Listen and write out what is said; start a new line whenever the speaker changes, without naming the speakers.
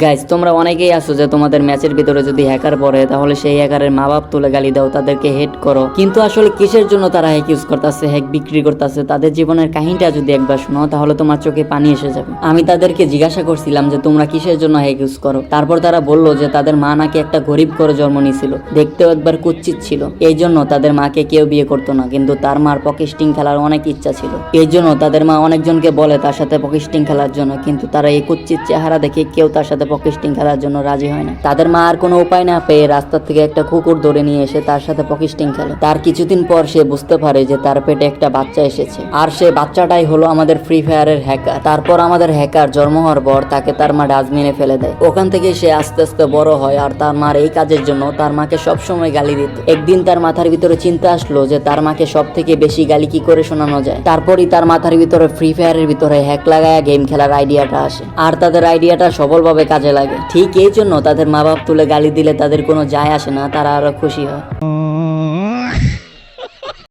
Guys তোমরা অনেকেই আছো যে তোমাদের ম্যাচের ভিতরে যদি হ্যাকার পড়ে, তাহলে সেই হ্যাকারের মা বাপ তুলে গালি দাও, তাদেরকে হেড করো। কিন্তু আসলে কিসের জন্য তারা হ্যাক ইউজ করতেছে হ্যাক বিক্রি করতেছে? তাদের জীবনের কাহিনীটা যদি একবার শোনো, তাহলে তোমার চোখে পানি এসে যাবে। আমি তাদেরকে জিজ্ঞাসা করছিলাম যে, তোমরা কিসের জন্য হ্যাক ইউজ করো? তারপর তারা বলল যে, তাদের মা নাকি একটা গরিব করে জন্ম নিয়েছিল। দেখতেও একবার কুচ্ছিত ছিল। এই জন্য তাদের মাকে কেউ বিয়ে করতো না। কিন্তু তার মার পকেস্টিং খেলার অনেক ইচ্ছা ছিল। এই জন্য তাদের মা অনেকজনকে বলে তার সাথে পকেস্টিং খেলার জন্য। কিন্তু তারা এই কুচ্ছিত চেহারা দেখে কেউ তার সাথে পকেস্টিং খেলার জন্য রাজি হয় না। তাদের মা আর কোনো উপায় না পেয়ে রাস্তা থেকে একটা কুকুর ধরে নিয়ে এসে তার সাথে পকেস্টিং খেলে। তার কিছুদিন পর সে বুঝতে পারে যে তার পেটে একটা বাচ্চা এসেছে। আর সে বাচ্চাটাই হলো আমাদের ফ্রি ফায়ারের হ্যাকার তারপর আমাদের হ্যাকার জন্ম হওয়ার পর তাকে তার মা ডাস্টবিনে ফেলে দেয়। ওখান থেকে সে আস্তে আস্তে বড় হয় আর তার মার এই কাজের জন্য তার মাকে সব সময় গালি দিত। একদিন তার মাথার ভিতরে চিন্তা আসলো যে তার মাকে সব থেকে বেশি গালি কি করে শোনানো যায়। তারপরই তার মাথার ভিতরে ফ্রি ফায়ারের ভিতরে হ্যাক লাগায়া গেম খেলার আইডিয়াটা আসে। আর তাদের আইডিয়াটা সফলভাবে কাজে লাগে। ঠিক এই জন্য তাদের মা বাপ তুলে গালি দিলে তাদের কোনো যায় আসে না, তারা আরও খুশি হয়।